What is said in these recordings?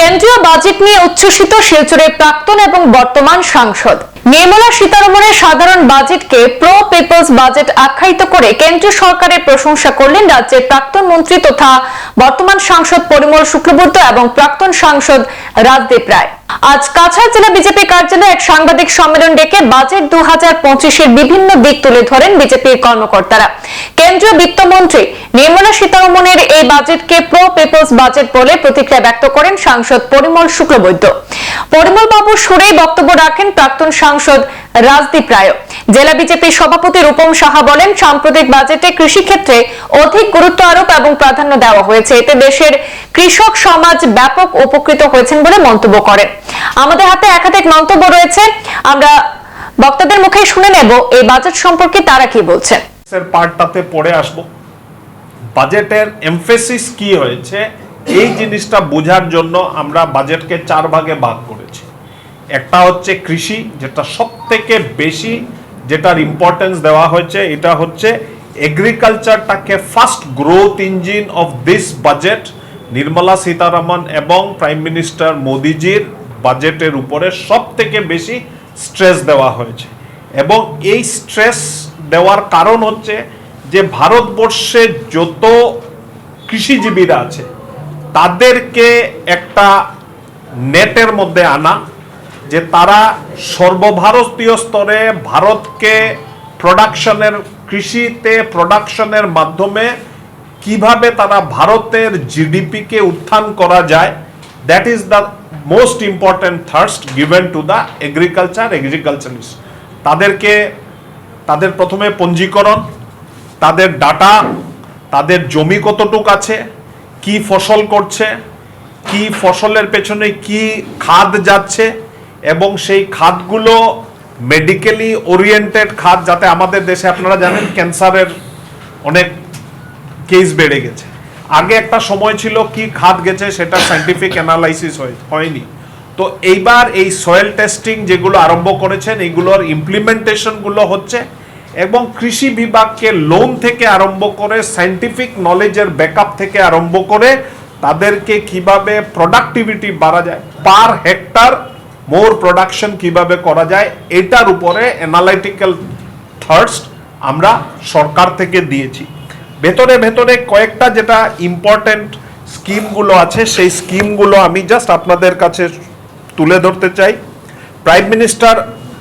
কেন্দ্রীয় বাজেট নিয়ে উচ্ছ্বসিত শিলচরের প্রাক্তন এবং বর্তমান সাংসদ। নির্মলা সীতারমণের সাধারণ বাজেটকে প্রো পিপলস বাজেট আখ্যায়িত করে কেন্দ্রীয় সরকারের প্রশংসা করলেন রাজ্যের প্রাক্তন মন্ত্রী তথা বর্তমান সাংসদ পরিমল শুক্লবৈদ্য এবং প্রাক্তন সাংসদ রাজদীপ রায়। আজ কাছাড় জেলা বিজেপি কার্যালয়ে এক সাংবাদিক সম্মেলন ডেকে বাজেট দু হাজার পঁচিশের বিভিন্ন দিক তুলে ধরেন বিজেপির কর্মকর্তারা। কেন্দ্রীয় বিত্তমন্ত্রী নির্মলা সীতারমনের এই বাজেটকে প্রো পিপলস বাজেট বলে প্রতিক্রিয়া ব্যক্ত করেন সাংসদ পরিমল শুক্লবৈদ্য। পরিমল বাবু সুরেই বক্তব্য রাখেন প্রাক্তন সাংসদ রাজদীপ রায় জেলা বিজেপির সভাপতি রূপম সাহা বলেন, সাম্প্রতিক বাজেটে কৃষি ক্ষেত্রে অধিক গুরুত্ব আরোপ এবং প্রাধান্য দেওয়া হয়েছে। এতে দেশের কৃষক সমাজ ব্যাপক উপকৃত হয়েছেন বলে মন্তব্য করেন। আমাদের হাতে একাধিক মন্তব্য রয়েছে। আমরা বক্তাদের মুখে শুনে নেব, এই বাজেট সম্পর্কে তারা কি বলছেন? পার্টটাতে পড়ে আসব। বাজেটের এমফেসিস কি হয়েছে, এই জিনিসটা বোঝার জন্য আমরা বাজেটকে চার ভাগে ভাগ করেছি। একটা হচ্ছে কৃষি, যেটা সব থেকে বেশি যেটার ইম্পর্টেন্স দেওয়া হয়েছে, এটা হচ্ছে এগ্রিকালচারটাকে first growth engine of this budget Nirmala Sitharaman এবং প্রাইম মিনিস্টার মোদিজির বাজেটের উপরে সব থেকে বেশি স্ট্রেস দেওয়া হয়েছে। এবং এই স্ট্রেস দেওয়ার কারণ হচ্ছে যে ভারতবর্ষে যত কৃষিজীবীরা আছে, তাদেরকে একটা নেটের মধ্যে আনা যে তারা সর্বভারতীয় স্তরে ভারতকে প্রোডাকশনের কৃষিতে প্রোডাকশনের মাধ্যমে কীভাবে তারা ভারতের জিডিপিকে উত্থান করা যায় that is the most important thrust given to the agriculture agriculturist তাদেরকে, তাদের প্রথমে পঞ্জীকরণ, তাদের ডাটা, তাদের জমি কতটুক আছে, কি ফসল করছে, কি ফসলের পেছনে কি খাদ যাচ্ছে এবং সেই খাদগুলো মেডিকেলি ওরিয়েন্টেড খাত যাতে আমাদের দেশে, আপনারা জানেন, ক্যান্সারের অনেক কেস বেড়ে গেছে। আগে একটা সময় ছিল কি খাদ গেছে সেটা সাইন্টিফিক অ্যানালাইসিস হয়নি। তো এইবার এই সয়েল টেস্টিং যেগুলো আরম্ভ করেছেন, এইগুলোর ইমপ্লিমেন্টেশনগুলো হচ্ছে এবং কৃষি বিভাগকে লোন থেকে আরম্ভ করে সাইন্টিফিক নলেজের ব্যাকআপ থেকে আরম্ভ করে তাদেরকে কীভাবে প্রোডাক্টিভিটি বাড়া যায় পার হেক্টর মোর প্রোডাকশন কীভাবে করা যায়, এটার উপরে অ্যানালাইটিক্যাল থার্স্ট আমরা সরকার থেকে দিয়েছি। ভেতরে ভেতরে কয়েকটা যেটা ইম্পর্টেন্ট স্কিমগুলো আছে, সেই স্কিমগুলো আমি জাস্ট আপনাদের কাছে তুলে ধরতে চাই। Prime minister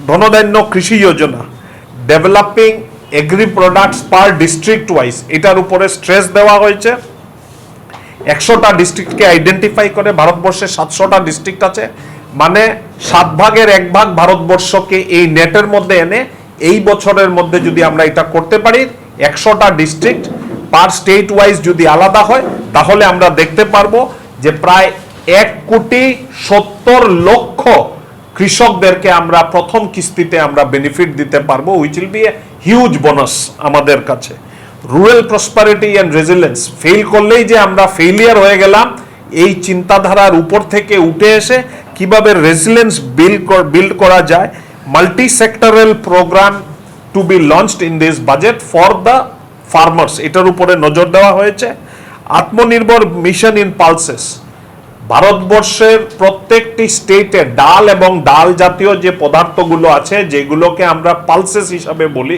Dhandhanya Krishi Yojana developing agri products per district wise এটার উপরে স্ট্রেস দেওয়া হয়েছে। একশোটা ডিস্ট্রিক্টকে আইডেন্টিফাই করে, ভারতবর্ষে সাতশোটা ডিস্ট্রিক্ট আছে। মানে সাত ভাগের এক ভাগ ভারতবর্ষকে এই নেটের মধ্যে এনে এই বছরের মধ্যে যদি আমরা এটা করতে পারি, একশোটা ডিস্ট্রিক্ট পার স্টেট ওয়াইজ যদি আলাদা হয়, তাহলে আমরা দেখতে পারব যে প্রায় এক কোটি সত্তর লক্ষ কৃষকদেরকে আমরা প্রথম কিস্তিতে আমরা বেনিফিট দিতে পারব which will be a huge bonus আমাদের কাছে। Rural prosperity and resilience fail করলেই যে আমরা ফেলিয়ার হয়ে গেলাম, এই চিন্তাধারার উপর থেকে উঠে এসে কীভাবে রেজিলেন্স বিল্ড বিল্ড করা যায় multi sectoral program to be launched in this budget for the farmers এটার উপরে নজর দেওয়া হয়েছে। আত্মনির্ভর মিশন ইন পালসেস ভারতবর্ষের প্রত্যেকটি স্টেটে ডাল এবং ডাল জাতীয় যে পদার্থগুলো আছে, যেগুলোকে আমরা পালসেস হিসাবে বলি,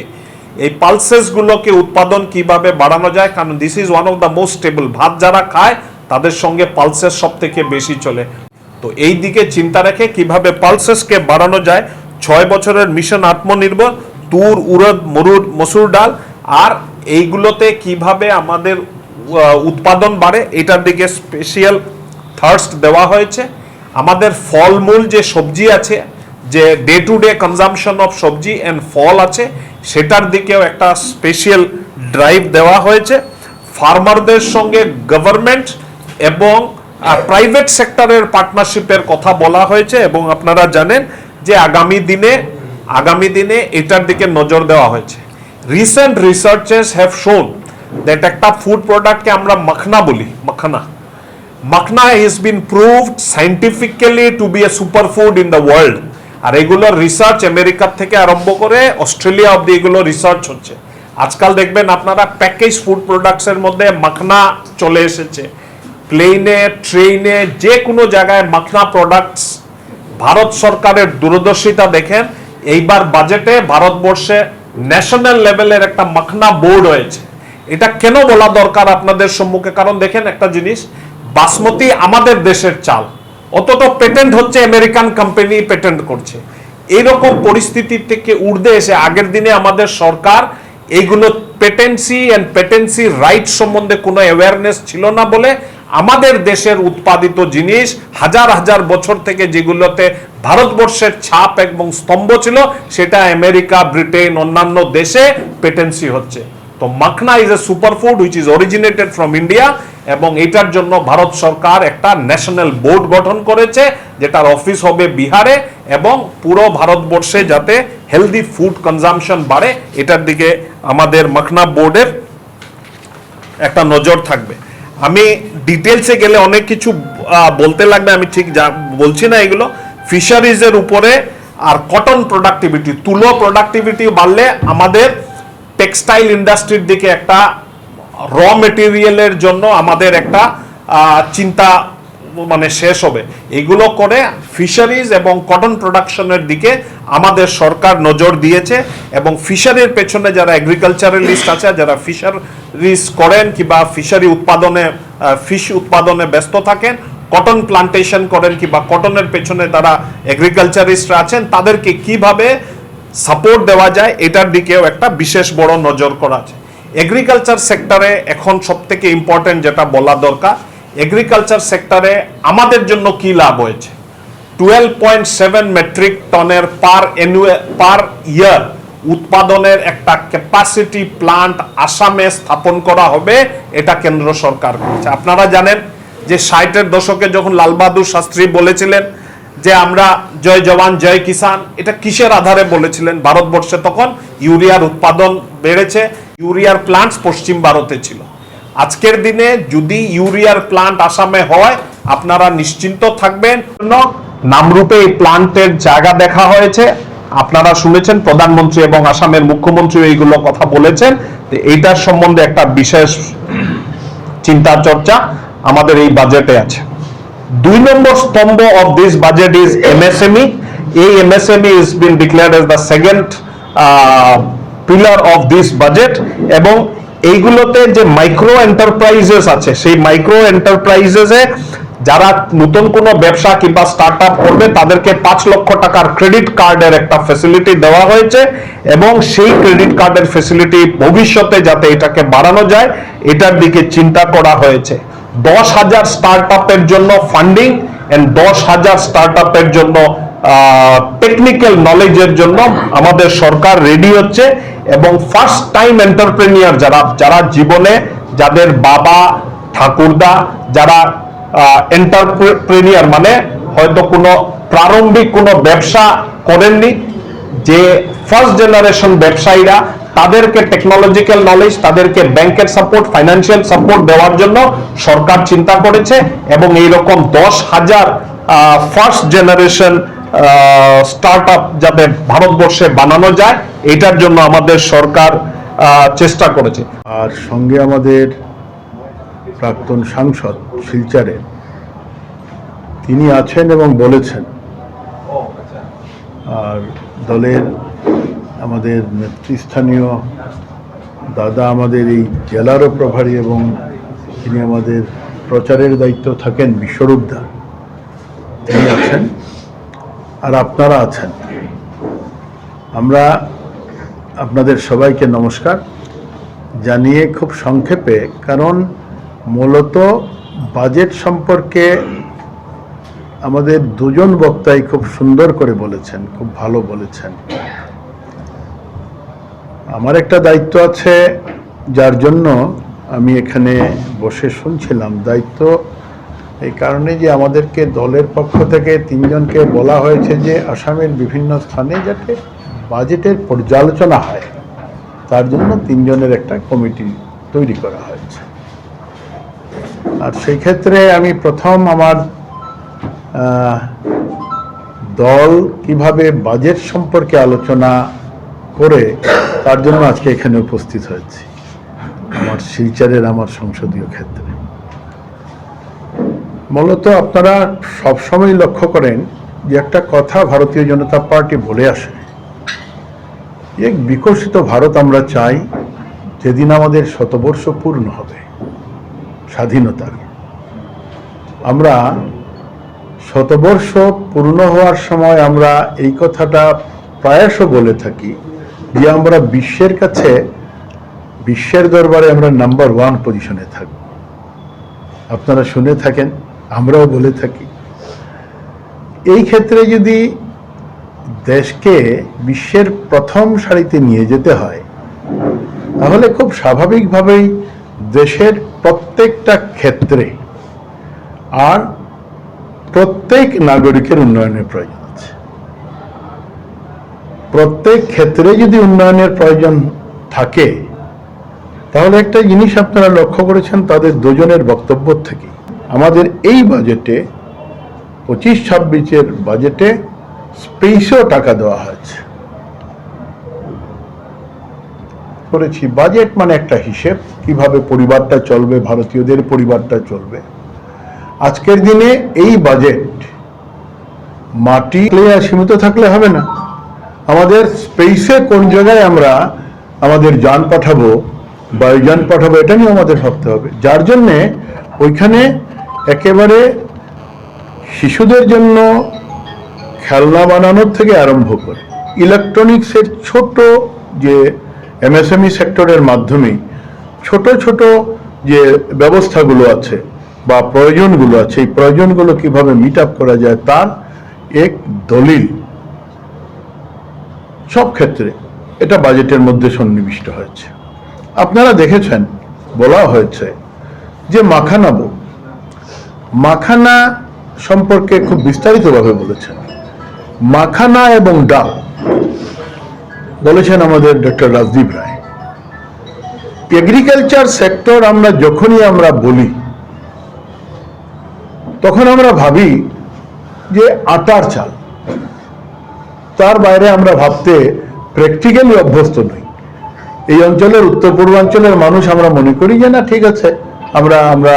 এই পালসেসগুলোকে উৎপাদন কীভাবে বাড়ানো যায়, কারণ this is one of the most stable ভাত যারা খায়, তাদের সঙ্গে পালসেস সব থেকে বেশি চলে। তো এই দিকে চিন্তা রেখে কীভাবে পালসেসকে বাড়ানো যায়, ছয় বছরের মিশন আত্মনির্ভর, তুর উড়দ মরুদ মসুর ডাল, আর এইগুলোতে কীভাবে আমাদের উৎপাদন বাড়ে, এটার দিকে স্পেশাল থার্স্ট দেওয়া হয়েছে। আমাদের ফলমূল যে সবজি আছে, যে day to day consumption of সবজি অ্যান্ড ফল আছে, সেটার দিকেও একটা স্পেশাল ড্রাইভ দেওয়া হয়েছে। ফার্মারদের সঙ্গে গভর্নমেন্ট এবং প্রাইভেট সেক্টরের পার্টনারশিপের কথা বলা হয়েছে এবং আপনারা জানেন যে আগামী দিনে আগামী দিনে এটার দিকে নজর দেওয়া হয়েছে। Recent researches have shown that একটা ফুড প্রোডাক্টকে আমরা মাখনা বলি, makhana. Makhana is been proved scientifically to be a superfood in the world আর এগুলোর রিসার্চ আমেরিকার থেকে আরম্ভ করে অস্ট্রেলিয়া অব্দি এগুলো রিসার্চ হচ্ছে। আজকাল দেখবেন আপনারা প্যাকেজ ফুড প্রোডাক্টসের মধ্যে মাখনা চলে এসেছে। প্লেনে, ট্রেনে যে কোনো জায়গায় মাখনা প্রোডাক্টস ভারত সরকারের দূরদর্শিতা দেখেন। এইবার বাজেটে ভারতবর্ষে ন্যাশনাল লেভেলের একটা মাখনা বোর্ড হয়েছে। এটা কেন বলা দরকার আপনাদের সম্মুখে? কারণ দেখেন একটা জিনিস, বাসমতি আমাদের দেশের চাল। অতটা পেটেন্ট হচ্ছে আমেরিকান কোম্পানি পেটেন্ট করছে। এইরকম পরিস্থিতি থেকে ঊর্ধ্বে এসে আগের দিনে আমাদের সরকার এইগুলো পেটেন্সি অ্যান্ড পেটেন্সি রাইট সম্বন্ধে কোনো অ্যাওয়ারনেস ছিল না বলে আমাদের দেশের উৎপাদিত জিনিস হাজার হাজার বছর থেকে যেগুলোতে ভারতবর্ষের ছাপ এবং স্তম্ভ ছিল, সেটা আমেরিকা, ব্রিটেন, অন্যান্য দেশে পেটেন্সি হচ্ছে। তো makhana is a superfood which is originated from India এবং এটার জন্য ভারত সরকার একটা ন্যাশনাল বোর্ড গঠন করেছে, যেটার অফিস হবে বিহারে এবং পুরো ভারতবর্ষে যাতে হেলদি ফুড কনজামশন বাড়ে, এটার দিকে আমাদের মাখনা বোর্ডের একটা নজর থাকবে। আমি ডিটেলসে গেলে অনেক কিছু বলতে লাগবে, আমি ঠিক যা বলছি না এগুলো। ফিশারিজের উপরে আর কটন প্রোডাক্টিভিটি তুলো প্রোডাক্টিভিটি বাড়লে আমাদের টেক্সটাইল ইন্ডাস্ট্রির দিকে একটা র মেটেরিয়ালের জন্য আমাদের একটা চিন্তা মানে শেষ হবে। এগুলো করে ফিশারিজ এবং কটন প্রোডাকশনের দিকে আমাদের সরকার নজর দিয়েছে এবং ফিশারির পেছনে যারা এগ্রিকালচারালিস্ট আছে, যারা ফিশারিজ করেন কিংবা ফিশারি উৎপাদনে ফিশ উৎপাদনে ব্যস্ত থাকেন, কটন প্লান্টেশন করেন কিংবা কটনের পেছনে তারা এগ্রিকালচারিস্টরা আছেন, তাদেরকে কীভাবে সাপোর্ট দেওয়া যায়, এটার দিকেও একটা বিশেষ বড় নজর করা আছে। এগ্রিকালচার সেক্টরে এখন সব থেকে ইম্পর্টেন্ট যেটা বলা দরকার এগ্রিকালচার সেক্টরে আমাদের জন্য কি লাভ হয়েছে? টুয়েলভ পয়েন্ট সেভেন মেট্রিক টনের পার পার ইয়ার উৎপাদনের একটা ক্যাপাসিটি প্লান্ট আসামে স্থাপন করা হবে, এটা কেন্দ্র সরকার করেছে। আপনারা জানেন যে ষাটের দশকে যখন লালবাহাদুর শাস্ত্রী বলেছিলেন যে আমরা জয় জওয়ান, জয় কিষান এটা কিসের আধারে বলেছিলেন? ভারতবর্ষে তখন ইউরিয়ার উৎপাদন বেড়েছে, ইউরিয়ার প্লান্টস পশ্চিম ভারতে ছিল। আজকের দিনে যদি ইউরিয়ার প্লান্ট আসামে হয়, আপনারা নিশ্চিন্ত থাকবেন। নামরূপে এই প্লান্টের জায়গা দেখা হয়েছে। আপনারা শুনেছেন, প্রধানমন্ত্রী এবং আসামের মুখ্যমন্ত্রী এইগুলো কথা বলেছেন। এইটার সম্বন্ধে একটা বিশেষ চিন্তা চর্চা আমাদের এই বাজেটে আছে। দুই নম্বর স্তম্ভ of this budget is MSME এই MSME is been declared as the second pillar of this budget এবং এইগুলোতে যে মাইক্রো এন্টারপ্রাইজেস আছে, সেই মাইক্রো এন্টারপ্রাইজেসে যারা নতুন কোনো ব্যবসা কিংবা স্টার্ট করবে, তাদেরকে পাঁচ লক্ষ টাকার ক্রেডিট কার্ডের একটা ফেসিলিটি দেওয়া হয়েছে এবং সেই ক্রেডিট কার্ডের ফেসিলিটি ভবিষ্যতে যাতে এটাকে বাড়ানো যায়, এটার দিকে চিন্তা করা হয়েছে। দশ হাজার স্টার্ট আপের জন্য ফান্ডিং এন্ড দশ হাজার স্টার্ট আপের জন্য টেকনিক্যাল নলেজের জন্য আমাদের সরকার রেডি হচ্ছে এবং ফার্স্ট টাইম এন্টারপ্রেনিয়ার যারা যারা জীবনে যাদের বাবা, ঠাকুরদা, যারা এন্টারপ্রেনিয়ার মানে হয়তো কোনো প্রারম্ভিক কোনো ব্যবসা করেননি, যে ফার্স্ট জেনারেশন ব্যবসায়ীরা তাদেরকে টেকনোলজিক্যাল নলেজ তাদেরকে ব্যাংকের সাপোর্ট ফাইন্যান্সিয়াল সাপোর্ট দেওয়ার জন্য সরকার চিন্তা করেছে এবং এইরকম দশ হাজার ফার্স্ট জেনারেশন স্টার্ট আপ যাতে ভারতবর্ষে বানানো যায়, এটার জন্য আমাদের সরকার চেষ্টা করেছে। আর সঙ্গে আমাদের প্রাক্তন সাংসদ শিলচারে। তিনি আছেন এবং বলেছেন। আর দলের আমাদের নেতৃস্থানীয় দাদা আমাদের এই জেলারও প্রভারী এবং তিনি আমাদের প্রচারের দায়িত্ব থাকেন বিশ্বরূপদা তিনি আছেন আর আপনারা আছেন। আমরা আপনাদের সবাইকে নমস্কার জানিয়ে খুব সংক্ষেপে, কারণ মূলত বাজেট সম্পর্কে আমাদের দুজন বক্তাই খুব সুন্দর করে বলেছেন, খুব ভালো বলেছেন। আমার একটা দায়িত্ব আছে, যার জন্য আমি এখানে বসে শুনছিলাম। দায়িত্ব এই কারণে যে আমাদেরকে দলের পক্ষ থেকে তিনজনকে বলা হয়েছে যে আসামের বিভিন্ন স্থানে যাতে বাজেটের পর্যালোচনা হয়, তার জন্য তিনজনের একটা কমিটি তৈরি করা হয়েছে। আর সেই ক্ষেত্রে আমি প্রথম আমার দল কীভাবে বাজেট সম্পর্কে আলোচনা করে তার জন্য আজকে এখানে উপস্থিত হয়েছি, আমার শিলচরের আমার সংসদীয় ক্ষেত্রে। মূলত আপনারা সবসময় লক্ষ্য করেন যে একটা কথা ভারতীয় জনতা পার্টি বলে আসে এক বিকশিত ভারত আমরা চাই যেদিন আমাদের শতবর্ষ পূর্ণ হবে। স্বাধীনতার আমরা শতবর্ষ পূর্ণ হওয়ার সময় আমরা এই কথাটা প্রায়শ বলে থাকি যে আমরা বিশ্বের কাছে, বিশ্বের দরবারে আমরা নাম্বার ওয়ান পজিশনে থাকব। আপনারা শুনে থাকেন, আমরাও বলে থাকি। এই ক্ষেত্রে যদি দেশকে বিশ্বের প্রথম সারিতে নিয়ে যেতে হয়, তাহলে খুব স্বাভাবিকভাবেই দেশের প্রত্যেকটা ক্ষেত্রে আর প্রত্যেক নাগরিকের উন্নয়নের প্রয়োজন আছে। প্রত্যেক ক্ষেত্রে যদি উন্নয়নের প্রয়োজন থাকে, তাহলে একটা জিনিস আপনারা লক্ষ্য করেছেন, তাদের দুজনের বক্তব্য থেকে। আমাদের এই বাজেটে, পঁচিশ ছাব্বিশের বাজেটে স্পেসও টাকা দেওয়া হয়েছে। করেছি। বাজেট মানে একটা হিসেব, কীভাবে পরিবারটা চলবে, ভারতীয়দের পরিবারটা চলবে। আজকের দিনে এই বাজেট মাটি সীমিত থাকলে হবে না। আমাদের স্পেসে কোন জায়গায় আমরা আমাদের যান পাঠাবো, বায়ুযান পাঠাবো, এটা নিয়ে আমাদের ভাবতে হবে। যার জন্যে ওইখানে একেবারে শিশুদের জন্য খেলনা বানানোর থেকে আরম্ভ করে। ইলেকট্রনিক্সের ছোট যে এমএসএমই সেক্টরের মাধ্যমে ছোট ছোট যে ব্যবস্থাগুলো আছে বা প্রয়োজনগুলো আছে, এই প্রয়োজনগুলো কীভাবে মিট আপ করা যায় তার এক দলিল। সব ক্ষেত্রে এটা বাজেটের মধ্যে সন্নিবিষ্ট হয়েছে। আপনারা দেখেছেন, বলা হয়েছে যে মাখানাবো। মাখানা সম্পর্কে খুব বিস্তারিতভাবে বলেছেন। মাখানা এবং ডাল বলেছেন আমাদের doctor Rajdeep Roy. Agriculture sector আমরা যখনই আমরা বলি, তখন আমরা ভাবি যে আটার চাল, তার বাইরে আমরা ভাবতে প্র্যাকটিক্যালি অভ্যস্ত নই। এই অঞ্চলের উত্তর পূর্বাঞ্চলের মানুষ আমরা মনে করি যে না, ঠিক আছে, আমরা আমরা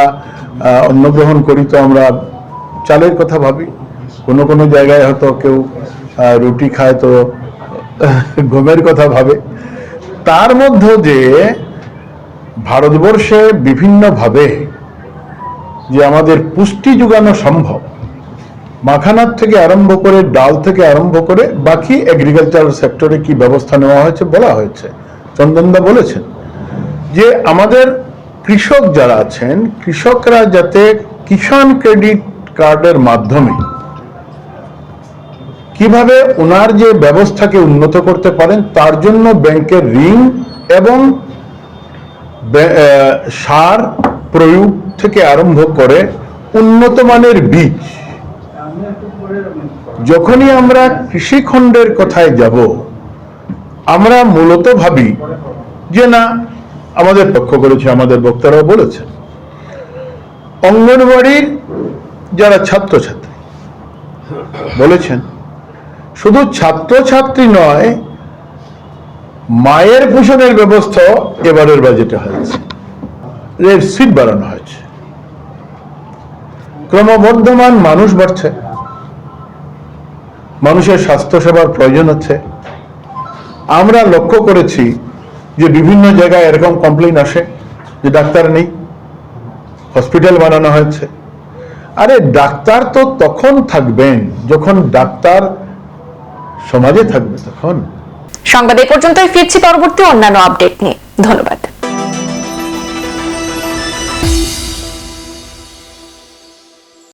অন্ন গ্রহণ করি তো আমরা চালের কথা ভাবি। কোনো কোনো জায়গায় হয়তো কেউ রুটি খায় তো গমের কথা ভাবে। তার মধ্যে যে ভারতবর্ষে বিভিন্নভাবে যে আমাদের পুষ্টি যোগানো সম্ভব, মাখানার থেকে আরম্ভ করে ডাল থেকে আরম্ভ করে বাকি এগ্রিকালচার সেক্টরে কি ব্যবস্থা নেওয়া হয়েছে বলা হয়েছে। চন্দনদা বলেছেন যে আমাদের কৃষক যারা আছেন, কৃষকরা যাতে কিষাণ ক্রেডিট কার্ডের মাধ্যমে কীভাবে ওনার যে ব্যবস্থাকে উন্নত করতে পারেন, তার জন্য ব্যাংকের ঋণ এবং সার প্রয়োগ থেকে আরম্ভ করে উন্নত মানের বীজ। যখনই আমরা কৃষিখণ্ডের কথায় যাব, আমরা মূলত ভাবি যে না, আমাদের পক্ষ করেছে, আমাদের বক্তারাও বলেছেন। অঙ্গনবাড়ির যারা ছাত্রছাত্রী, বলেছেন শুধু ছাত্রছাত্রী নয়, মায়ের পোষণের ব্যবস্থা এবারের বাজেটে হয়েছে। এর সিট বাড়ানো হয়েছে। ক্রমবর্ধমান মানুষ বাড়ছে। মানুষের স্বাস্থ্যসেবার প্রয়োজন হচ্ছে। আমরা লক্ষ্য করেছি যে বিভিন্ন জায়গায় এরকম কমপ্লেন আসে যে ডাক্তার নেই হসপিটাল বানানো হয়েছে। আরে ডাক্তার তো তখন থাকবেন, যখন ডাক্তার সমাজে থাকবে তখন। সংবাদ এ পর্যন্তই ফিরছি পরবর্তী অন্যান্য আপডেট নিয়ে। ধন্যবাদ।